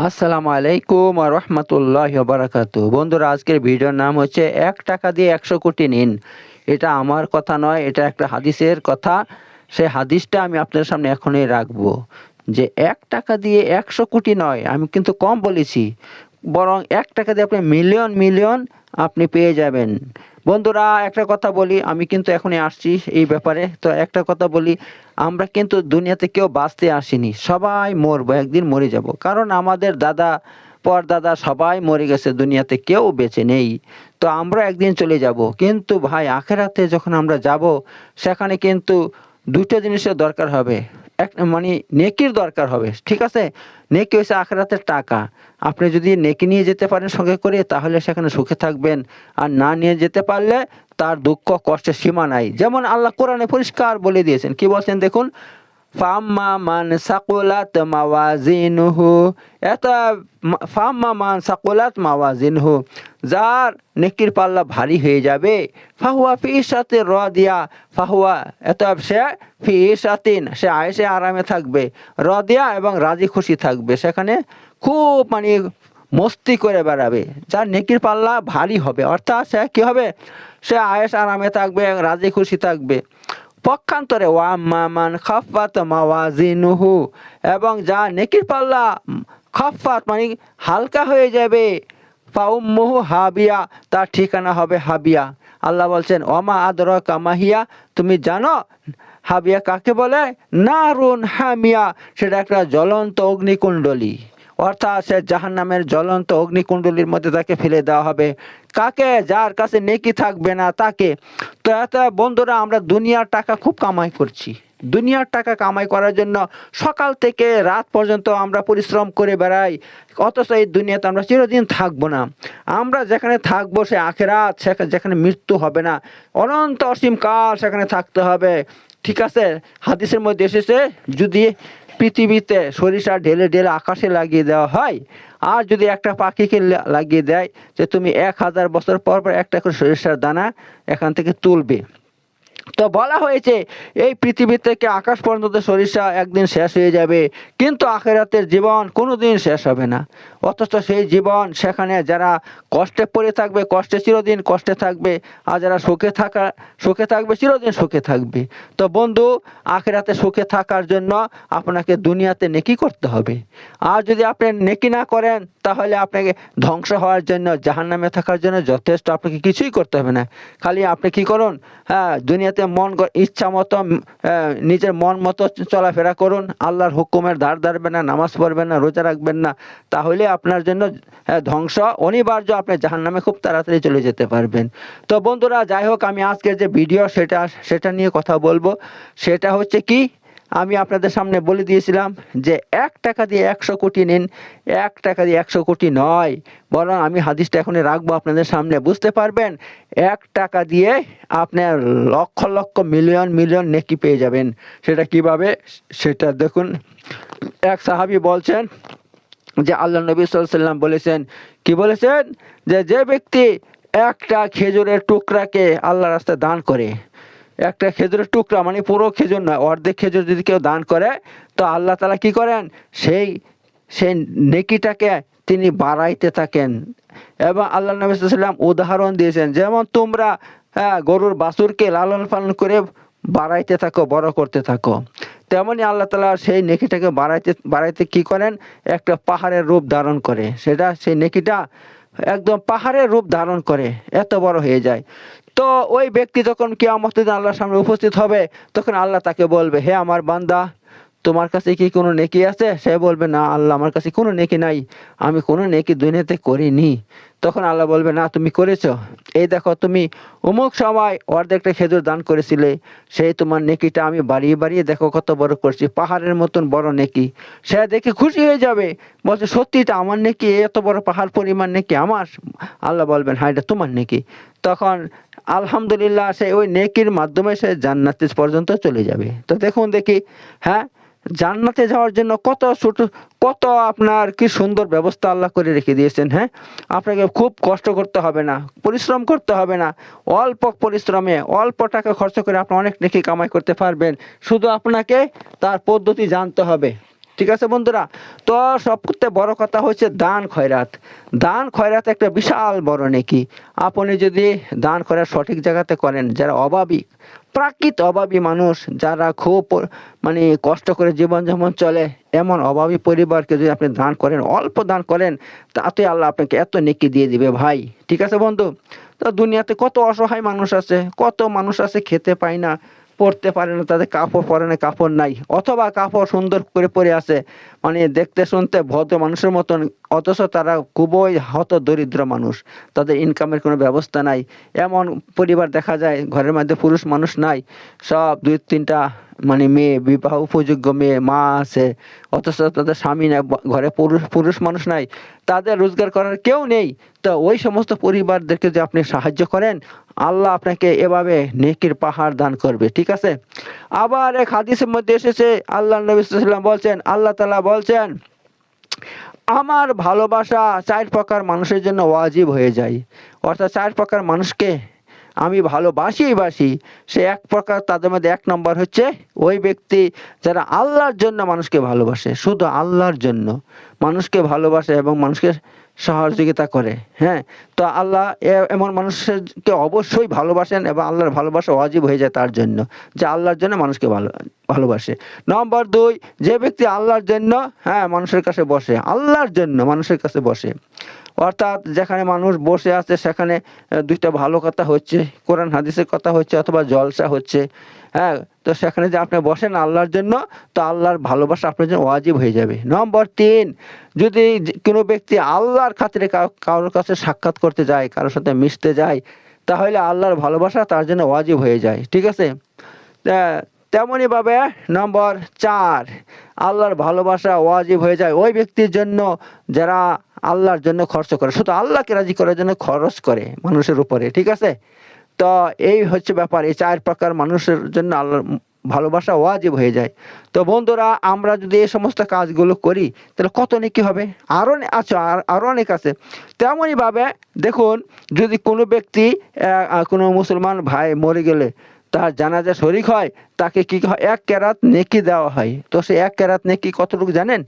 আসসালামু আলাইকুম আর রহমতুল্লাহ বারাকাতু বন্ধুরা, আজকের ভিডিওর নাম হচ্ছে এক টাকা দিয়ে একশো কোটি নিন। এটা আমার কথা নয়, এটা একটা হাদিসের কথা। সেই হাদিসটা আমি আপনার সামনে এখনই রাখব যে এক টাকা দিয়ে একশো কোটি নয়, আমি কিন্তু কম বলেছি। বরং এক টাকা দিয়ে আপনি মিলিয়ন মিলিয়ন আপনি পেয়ে যাবেন। বন্ধুরা, একটা কথা বলি, আমি কিন্তু এখনই আসছি এই ব্যাপারে। তো একটা কথা বলি, আমরা কিন্তু দুনিয়াতে কেউ বাঁচতে আসিনি, সবাই মরবো, একদিন মরে যাব। কারণ আমাদের দাদা, পরদাদা সবাই মরে গেছে, দুনিয়াতে কেউ বেঁচে নেই। তো আমরা একদিন চলে যাব। কিন্তু ভাই, আখেরাতে যখন আমরা যাব, সেখানে কিন্তু দুটো জিনিসের দরকার হবে। এক মানে নেকির দরকার হবে, ঠিক আছে? নেকি হয়েছে আখরাতের টাকা। আপনি যদি নেকি নিয়ে যেতে পারেন সঙ্গে করে, তাহলে সেখানে সুখে থাকবেন। আর না নিয়ে যেতে পারলে তার দুঃখ কষ্টের সীমা নাই। যেমন আল্লাহ কোরআনে পরিষ্কার বলে দিয়েছেন। কি বলছেন দেখুন? ফাম্মা মান সাকুলাত মাওয়াজিনহু এত ফাম্মা মান সাকুলাত মাওয়াজিনহু যার নেকির ভারী হয়ে যাবে ফাহুয়া ফি সাথে র দিয়া ফাহুয়া এত সে ফি সাতিন সে আয়েসে আরামে থাকবে র দিয়া এবং রাজি খুশি থাকবে সেখানে খুব মানে মস্তি করে বেড়াবে যার নেকির পাল্লা ভারী হবে অর্থাৎ সে কী হবে সে আয়েস আরামে থাকবে রাজি খুশি থাকবে পক্ষান্তরে ওয়াম্মান খাফাত মাওয়াজিনুহু, এবং যা নেকির পাল্লা খাফাত মানে হালকা হয়ে যাবে। ফাউম্মুহু হাবিয়া, তার ঠিকানা হবে হাবিয়া। আল্লাহ বলছেন, ওমা আদর কামাহিয়া তুমি জানো হাবিয়া কাকে বলে? নারুন হামিয়া, সেটা একটা জ্বলন্ত অগ্নিকুণ্ডলী। অর্থাৎ সে জাহান নামের জ্বলন্ত অগ্নিকুণ্ডলীর মধ্যে তাকে ফেলে দেওয়া হবে। কাকে যার কাছে নেকি থাকবে না তাকে। তো এত বন্ধুরা, আমরা দুনিয়ার টাকা খুব কামাই করছি। দুনিয়ার টাকা কামাই করার জন্য সকাল থেকে রাত পর্যন্ত আমরা পরিশ্রম করে বেড়াই। অথচ এই দুনিয়াতে আমরা চিরদিন থাকব না। আমরা যেখানে থাকব সে আখেরাত যেখানে মৃত্যু হবে না। অনন্ত অসীম কাল সেখানে থাকতে হবে। ঠিক আছে? হাদিসের মধ্যে এসেছে, যদি পৃথিবীতে সরিষা ঢেলে ঢেলে আকাশে লাগিয়ে দেওয়া হয় আর যদি একটা পাখিকে লাগিয়ে দেয় যে তুমি এক হাজার বছর পর পর একটা করে সরিষার দানা এখান থেকে তুলবে। তো বলা হয়েছে, এই পৃথিবী থেকে আকাশ পর্যন্ত সরিষা একদিন শেষ হয়ে যাবে, কিন্তু আখেরাতের জীবন কোনো কোনোদিন শেষ হবে না। অথচ সেই জীবন সেখানে যারা কষ্টে পড়ে থাকবে, কষ্টে চিরদিন কষ্টে থাকবে, আর যারা সুখে থাকা, সুখে থাকবে, চিরদিন সুখে থাকবে। তো বন্ধু, আখেরাতে সুখে থাকার জন্য আপনাকে দুনিয়াতে নেকি করতে হবে। আর যদি আপনি নেকি না করেন, তাহলে আপনাকে ধ্বংস হওয়ার জন্য, জাহান্নামে থাকার জন্য যথেষ্ট আপনাকে কিছুই করতে হবে না। খালি আপনি কি করুন হ্যাঁ দুনিয়াতে মন ইচ্ছা মতো নিজের মন মতো চলাফেরা করুন। আল্লাহর হুকুমের ধার ধারবেন না, নামাজ পড়বেন না, রোজা রাখবেন না। তাহলে আপনার জন্য ধ্বংস, অনিবার্য আপনি জাহান নামে খুব তাড়াতাড়ি চলে যেতে পারবেন। তো বন্ধুরা, যাই হোক, আমি আজকের যে ভিডিও সেটা সেটা নিয়ে কথা বলব। সেটা হচ্ছে কি? আমি আপনাদের সামনে বলে দিয়েছিলাম যে এক টাকা দিয়ে একশো কোটি নিন, এক টাকা দিয়ে একশো কোটি নয়। বরং আমি হাদিসটা এখনই রাখব আপনাদের সামনে, বুঝতে পারবেন? এক টাকা দিয়ে আপনার লক্ষ লক্ষ মিলিয়ন মিলিয়ন নেকি পেয়ে যাবেন। সেটা কীভাবে? সেটা দেখুন। এক সাহাবি বলছেন যে আল্লাহ নবী সাল্লাম বলেছেন, কি বলেছেন? যে যে ব্যক্তি একটা খেজুরের টুকরাকে আল্লাহ রাস্তায় দান করে একটা খেজুরের টুকরা মানে পুরো খেজুর নয়, অর্ধেক খেজুর যদি কেউ দান করে, তো আল্লাহ তালা কি করেন? সেই সেই নেকিটাকে তিনি বাড়াইতে থাকেন। এবং আল্লাহ নবী সাল্লাম উদাহরণ দিয়েছেন, যেমন তোমরা হ্যাঁ গরুর বাছুরকে লালন পালন করে বাড়াইতে থাকো, বড় করতে থাকো। তেমনই আল্লাহ তালা সেই নেকিটাকে বাড়াইতে বাড়াইতে কি করেন? একটা পাহাড়ের রূপ ধারণ করে। সেটা, সেই নেকিটা একদম পাহাড়ের রূপ ধারণ করে, এত বড় হয়ে যায়। তো ওই ব্যক্তি যখন কিয়ামত দিন আল্লাহর সামনে উপস্থিত হবে, তখন আল্লাহ তাকে বলবে, হে আমার বান্দা, তোমার কাছে কি কোনো নেকি আছে? সে বলবে, না, আল্লাহ, আমার কাছে কোনো নেকি নাই। আমি কোনো নেকি দুনিয়াতে করিনি। তখন আল্লাহ বলবে, না, তুমি করেছ। এই দেখো, তুমি অমুক সময় অর্ধেকটা খেজুর দান করেছিলে। সেই তোমার নেকিটা আমি বাড়িয়ে বাড়িয়ে দেখো কত বড় করছি। পাহাড়ের মতন বড় নেকি। সে দেখে খুশি হয়ে যাবে। বলছে সত্যি এটা আমার নেকি? এত বড় পাহাড় পরিমাণ নেকি আমার? আল্লাহ বলবেন হ্যাঁ এটা তোমার নেকি। তখন আলহামদুলিল্লাহ সে ওই নেকির মাধ্যমে সে জান্নাতে পর্যন্ত চলে যাবে। তো দেখুন দেখি হ্যাঁ জান্নাতে যাওয়ার জন্য কত ছোট, কত আপনার কি সুন্দর ব্যবস্থা আল্লাহ করে রেখে দিয়েছেন হ্যাঁ? আপনাকে খুব কষ্ট করতে হবে না, পরিশ্রম করতে হবে না। অল্প পরিশ্রমে, অল্প টাকা খরচ করে আপনি অনেক নেকি কামাই করতে পারবেন। শুধু আপনাকে তার পদ্ধতি জানতে হবে। ঠিক আছে বন্ধুরা? তো সবথেকে বড় কথা হচ্ছে দান খয়রাত। দান খয়রাত একটা বিশাল বড় নেকি। আপনি যদি দান খয়রাত সঠিক জায়গাতে করেন, যারা অভাবী, প্রাকৃত অভাবী মানুষ, যারা খুব মানে কষ্ট করে জীবনযাপন চলে, এমন অভাবী পরিবারকে যদি আপনি দান করেন, অল্প দান করেন, তাতে আল্লাহ আপনাকে এত নেকি দিয়ে দিবে ভাই। ঠিক আছে বন্ধু? তো দুনিয়াতে কত অসহায় মানুষ আছে, কত মানুষ আছে খেতে পায় না পড়তে পারে না, তাদের কাপড় পরে না, কাপড় নাই। অথবা কাপড় সুন্দর করে পরে আছে মানে দেখতে শুনতে ভদ্র মানুষের মতন, অথচ তারা খুবই হত দরিদ্র মানুষ। তাদের ইনকামের কোনো ব্যবস্থা নাই। এমন পরিবার দেখা যায়, ঘরের মধ্যে পুরুষ মানুষ নাই, সব দুই তিনটা মানে মেয়ে, বিবাহ উপযোগ্য মেয়ে, মা আছে, অথচ তাদের স্বামী নাই ঘরে পুরুষ পুরুষ মানুষ নাই। তাদের রোজগার করার কেউ নেই। তো ওই সমস্ত পরিবারদেরকে যদি আপনি সাহায্য করেন আল্লাহ আপনাকে এভাবে নেকির পাহাড় দান করবে, ঠিক আছে? আবার এক হাদিসের মধ্যে এসেছে, আল্লাহ নবী সাল্লাম বলছেন, আল্লাহ তালা বলছেন, আমার ভালোবাসা চার প্রকার মানুষের জন্য ওয়াজিব হয়ে যায়। অর্থাৎ চার প্রকার মানুষকে আমি ভালোবাসিই বাসি। সে এক প্রকার তাদের মধ্যে এক নম্বর হচ্ছে ওই ব্যক্তি যারা আল্লাহর জন্য মানুষকে ভালোবাসে, শুধু আল্লাহর জন্য মানুষকে ভালোবাসে এবং মানুষকে সহযোগিতা করে হ্যাঁ? তো আল্লাহ এমন মানুষকে অবশ্যই ভালোবাসেন এবং আল্লাহর ভালোবাসা অজীব হয়ে যায় তার জন্য, যে আল্লাহর জন্য মানুষকে ভালো, ভালোবাসে। নম্বর দুই, যে ব্যক্তি আল্লাহর জন্য হ্যাঁ মানুষের কাছে বসে, আল্লাহর জন্য মানুষের কাছে বসে। অর্থাৎ যেখানে মানুষ বসে আছে, সেখানে দুইটা ভালো কথা হচ্ছে, কোরআন হাদিসের কথা হচ্ছে অথবা জলসা হচ্ছে। হ্যাঁ তো সেখানে যে আপনি বসেন আল্লাহর জন্য, তো আল্লাহর ভালোবাসা আপনার জন্য ওয়াজিব হয়ে যাবে। নম্বর তিন, যদি কোনো ব্যক্তি আল্লাহর খাতিরে কারোর কাছে সাক্ষাৎ করতে যায়, কারোর সাথে মিশতে যায়, তাহলে আল্লাহর ভালোবাসা তার জন্য ওয়াজিব হয়ে যায়, ঠিক আছে? তা তেমনই ভাবে নম্বর চার, আল্লাহর ভালোবাসা ওয়াজিব হয়ে যায়। ওই ব্যক্তির জন্য যারা আল্লাহর জন্য খরচ করে। শুধু আল্লাহকে রাজি করার জন্য খরচ করে মানুষের উপরে, ঠিক আছে? তো এই হচ্ছে ব্যাপার, এই চার প্রকার মানুষের জন্য আল্লাহর ভালোবাসা ওয়াজিব হয়ে যায়। তো বন্ধুরা, আমরা যদি এই সমস্ত কাজগুলো করি, তাহলে কত নাকি হবে? আরও আছে আর- আরও অনেক আছে। তেমনই ভাবে দেখুন, যদি কোনো ব্যক্তি কোনো মুসলমান ভাই মরে গেলে তার জানাজা শরিক হয়, তাকে কি এক কেরাত নেকি দেওয়া হয়। তো সে এক কেরাত নেকি কতটুকু জানেন?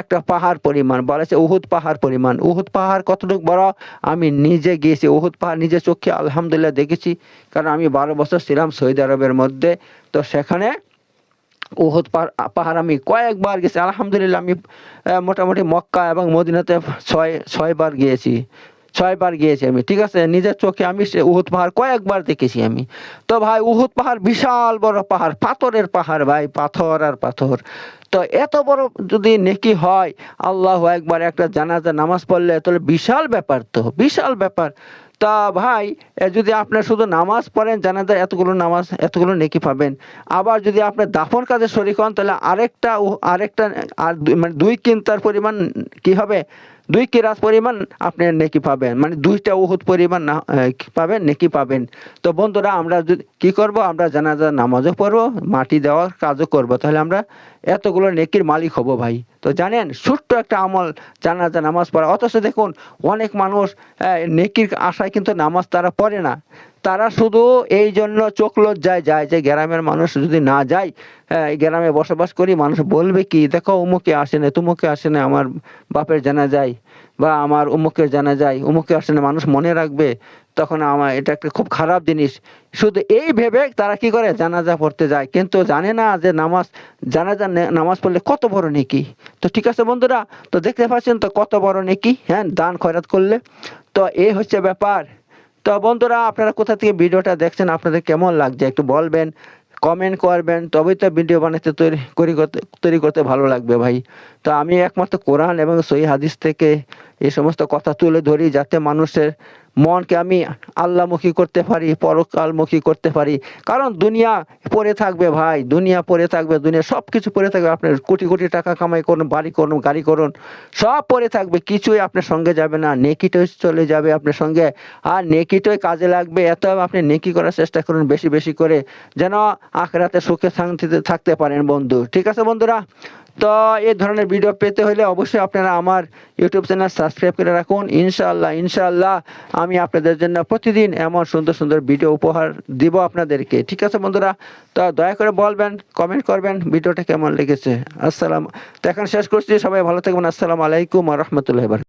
একটা পাহাড় পরিমাণ বলেছে উহুদ পাহাড় পরিমাণ। উহুদ পাহাড় কতটুকু বড়? আমি নিজে গিয়েছি উহুদ পাহাড়, নিজে চোখে আলহামদুলিল্লাহ দেখেছি, কারণ আমি বারো বছর ছিলাম সৌদি আরবের মধ্যে। তো সেখানে উহুদ পাহাড় পাহাড় আমি কয়েকবার গেছি। আলহামদুলিল্লাহ আমি মোটামুটি মক্কা এবং মদিনাতে ছয়, ছয়বার গিয়েছি। ছয়বার গিয়েছি আমি, ঠিক আছে? নিজের চোখে আমি সে উহুদ পাহাড় কয়েকবার দেখেছি আমি। তো ভাই, উহুদ পাহাড় বিশাল বড় পাহাড়, পাথরের পাহাড় ভাই, পাথর আর পাথর। তো এত বড় যদি নেকি হয়, আল্লাহ একবার একটা জানাজা, নামাজ পড়লে তাহলে বিশাল ব্যাপার তো, বিশাল ব্যাপার। তা ভাই যদি আপনার শুধু নামাজ পড়েন জানাজা এতগুলো নামাজ, এতগুলো নেকি পাবেন। আবার যদি আপনার দাফন কাজে শরিক হন, তাহলে আরেকটা আরেকটা, আর মানে দুই কিন্তার পরিমাণ কি হবে? দুই কিরাত পরিমাণ আপনি নেকি পাবেন। মানে দুইটা ওহুদ পরিমাণ না পাবেন, নেকি পাবেন। তো বন্ধুরা, আমরা যদি কি করব? আমরা জানাজা নামাজও পড়ব, মাটি দেওয়ার কাজও করব। তাহলে আমরা এতগুলো নেকির মালিক হব ভাই। তো জানেন, ছোট্ট একটা আমল জানাজা, নামাজ পড়া। অথচ দেখুন, অনেক মানুষ নেকির আশায় কিন্তু নামাজ তারা পড়ে না। তারা শুধু এই জন্য চোখ লজ্জায় যায় যে গ্রামের মানুষ যদি না যায় হ্যাঁ, গ্রামে বসবাস করি মানুষ বলবে কি দেখো উমুকে আসে না তুমুকে আসে না আমার বাপের জানা যায় বা আমার উমুকের জানা যায় উমুকে আসে না মানুষ মনে রাখবে তখন আমার এটা একটা খুব খারাপ জিনিস। শুধু এই ভেবে তারা কি করে? জানাজা পড়তে যায়। কিন্তু জানে না যে নামাজ জানাজা নামাজ পড়লে কত বড় নেকি? তো ঠিক আছে বন্ধুরা তো দেখতে পাচ্ছেন তো কত বড় নেকি? হ্যাঁ দান খয়রাত করলে। তো এই হচ্ছে ব্যাপার। তো বন্ধুরা, আপনারা কোথা থেকে ভিডিওটা দেখছেন, আপনাদের কেমন লাগছে একটু বলবেন কমেন্ট করবেন, তবেই তো ভিডিও বানাতে তৈরি করি করতে, তৈরি করতে ভালো লাগবে ভাই। তো আমি একমাত্র কোরআন এবং সহি হাদিস থেকে এই সমস্ত কথা তুলে ধরি, যাতে মানুষের মনকে আমি আল্লামুখী করতে পারি, পরকালমুখী করতে পারি। কারণ দুনিয়া পড়ে থাকবে ভাই, দুনিয়া পড়ে থাকবে, দুনিয়া সব কিছু পড়ে থাকবে আপনার কোটি কোটি টাকা কামাই করুন, বাড়ি করুন, গাড়ি করুন, সব পড়ে থাকবে, কিছুই আপনার সঙ্গে যাবে না নেকিটাই চলে যাবে আপনার সঙ্গে, আর নেকিটাই কাজে লাগবে, এত আপনি নেকি করার চেষ্টা করুন বেশি বেশি করে, যেন আখরাতে সুখে শান্তিতে থাকতে পারেন বন্ধু, ঠিক আছে বন্ধুরা? তো এই ধরনের ভিডিও পেতে হলে অবশ্যই আপনারা আমার ইউটিউব চ্যানেল সাবস্ক্রাইব করে রাখুন। ইনশাআল্লাহ ইনশাআল্লাহ আমি আপনাদের জন্য প্রতিদিন এমন সুন্দর সুন্দর ভিডিও উপহার দিব আপনাদেরকে। ঠিক আছে বন্ধুরা? তো দয়া করে বলবেন কমেন্ট করবেন ভিডিওটা কেমন লেগেছে? আসসালাম তো এখন শেষ করছি। সবাই ভালো থাকবেন। আসসালামু আলাইকুম রহমতুল্লাহ